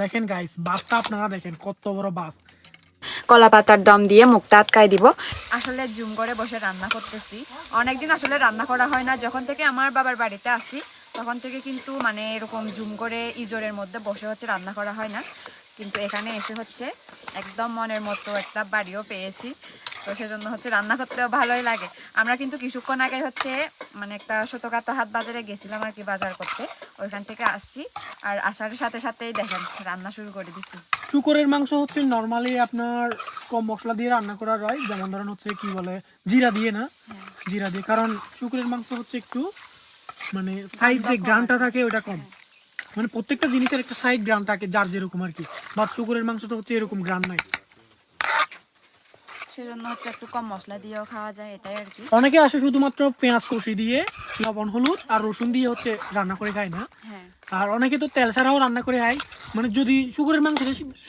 দেখেন গাইস বাসটা আপনারা দেখেন কত বড় বাস। কলা পাতার দম দিয়ে মুখটা আটকায় দিব। আসলে জুম করে বসে রান্না করতেছি। অনেকদিন আসলে রান্না করা হয় না। যখন থেকে আমার বাবার বাড়িতে আসি তখন থেকে কিন্তু মানে এরকম জুম করে ইজোরের মধ্যে বসে হচ্ছে রান্না করা হয় না। কিন্তু এখানে এসে হচ্ছে একদম মনের মতো একটা বাড়িও পেয়েছি। তো সেজন্য হচ্ছে রান্না করতেও ভালোই লাগে। আমরা কিন্তু কিছুক্ষণ আগে হচ্ছে মানে একটা ছোটখাটো হাট বাজারে গেছিলাম আর কি বাজার করতে। ওইখান থেকে আসছি। আর আসার সাথে সাথেই দেখেন রান্না শুরু করে দিচ্ছি শুকরের মাংস হচ্ছে নর্মালি আপনার কম মশলা দিয়ে রান্না করা হয়। যেমন ধরেন হচ্ছে কি বলে জিরা দিয়ে না? জিরা দিয়ে। কারণ শুকরের মাংস হচ্ছে একটু মানে সাইড যে গ্রানটা থাকে ওটা কম। মানে প্রত্যেকটা জিনিসের একটা সাইড গ্রান থাকে যার যেরকম আর কি। বা শুকরের মাংসটা হচ্ছে এরকম গ্রান নাই। সেজন্য হচ্ছে একটু কম মশলা দিয়েও খাওয়া যায় এটাই আর কি। অনেকে আসে শুধুমাত্র পেঁয়াজ কষি দিয়ে লবণ হলুদ আর রসুন দিয়ে হচ্ছে রান্না করে খায় না। হ্যাঁ। আর অনেকে তো তেল ছাড়াও রান্না করে খায়। মানে যদি শুকুরের মাংস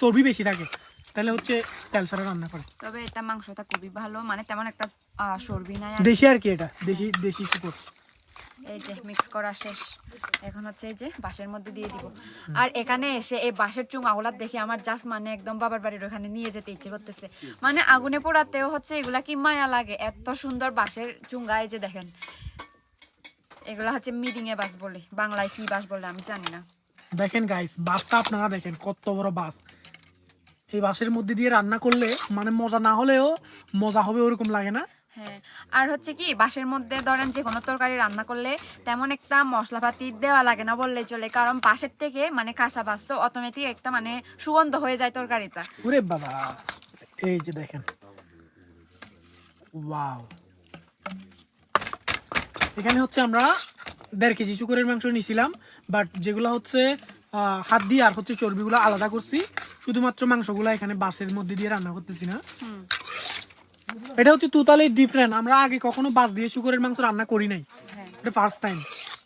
চর্বি বেশি থাকে তাহলে হচ্ছে তেল ছাড়া রান্না করে। তবে এটা মাংসটা খুবই ভালো মানে তেমন একটা চর্বি নাই দেশি আর কি এটা দেশি দেশি শুকর। এই যে মিক্স করা শেষ। এখন হচ্ছে এই যে বাঁশের মধ্যে দিয়ে দিব। আর এখানে এসে এই বাঁশের চুং চুঙাগুলা দেখে আমার জাস্ট মানে একদম বাবার বাড়ির ওখানে নিয়ে যেতে ইচ্ছে করতেছে। মানে আগুনে পোড়াতেও হচ্ছে এগুলা কি মায়া লাগে, এত সুন্দর বাঁশের চুঙ্গা, এই যে দেখেন। এগুলা হচ্ছে মিডিং এ বাস বলে, বাংলায় কি বাস বলে আমি জানি না। দেখেন গাইস বাসটা আপনারা দেখেন কত বড় বাস এই বাসের মধ্যে দিয়ে রান্না করলে মানে মজা না হলেও মজা হবে ওরকম লাগে না। হ্যাঁ আর হচ্ছে কি বাঁশের মধ্যে ধরেন যে কোনো তরকারি রান্না করলে তেমন একটা মশলাপাতি দেওয়া লাগে না বললেই চলে কারণ বাঁশের থেকে মানে কাঁচা বাস তো অটোমেটিক একটা মানে সুগন্ধ হয়ে যায় তরকারিটা। ওরে বাবা এই যে দেখেন। ওয়াও। এখানে হচ্ছে আমরা দেড় কেজি শুকুরের মাংস নিয়েছিলাম বাট যেগুলো হচ্ছে হাত দিয়ে আর হচ্ছে চর্বিগুলো আলাদা করছি শুধুমাত্র মাংসগুলো এখানে বাসের মধ্যে দিয়ে রান্না করতেছি না। এটা হচ্ছে তোতালি ডিফারেন্ট আমরা আগে কখনো বাস দিয়ে শুকুরের মাংস রান্না করি নাই। হ্যাঁ। এটা ফার্স্ট টাইম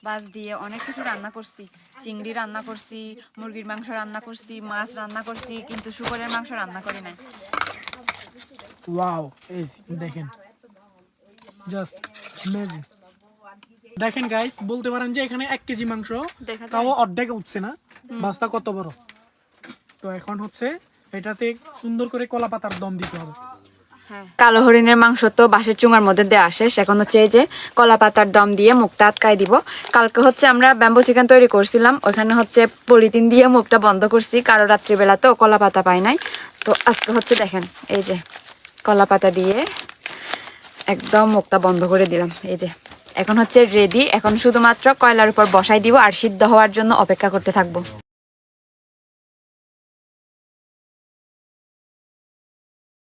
বাস দিয়ে অনেক কিছু রান্না করছি। চিংড়ি রান্না করছি মুরগির মাংস রান্না করছি মাছ রান্না করছি কিন্তু শুকরের মাংস রান্না করি নাই। ওয়াও এই দেখেন। জাস্ট অ্যামেজিং দেখেন গাইস বলতে পারেন যে এখানে এক কেজি মাংস তাও অর্ধেক উঠছে না। বাসটা কত বড়? তো এখন হচ্ছে এটাতে সুন্দর করে কলা পাতার দম দিতে হবে। কালো হরিণের মাংস তো বাঁশের চুঙার মধ্যে দেওয়া শেষ। এখন হচ্ছে এই যে কলা পাতার দম দিয়ে মুখটা আটকায় দিব। কালকে হচ্ছে আমরা ব্যাম্বো চিকেন তৈরি করছিলাম। ওখানে হচ্ছে পলিথিন দিয়ে মুখটা বন্ধ করছি। কারও রাত্রিবেলা তো কলা পাতা পাই নাই। তো আজকে হচ্ছে দেখেন, এই যে কলা পাতা দিয়ে একদম মুখটা বন্ধ করে দিলাম। এই যে এখন হচ্ছে রেডি এখন শুধুমাত্র কয়লার উপর বসাই দিব আর সিদ্ধ হওয়ার জন্য অপেক্ষা করতে থাকব।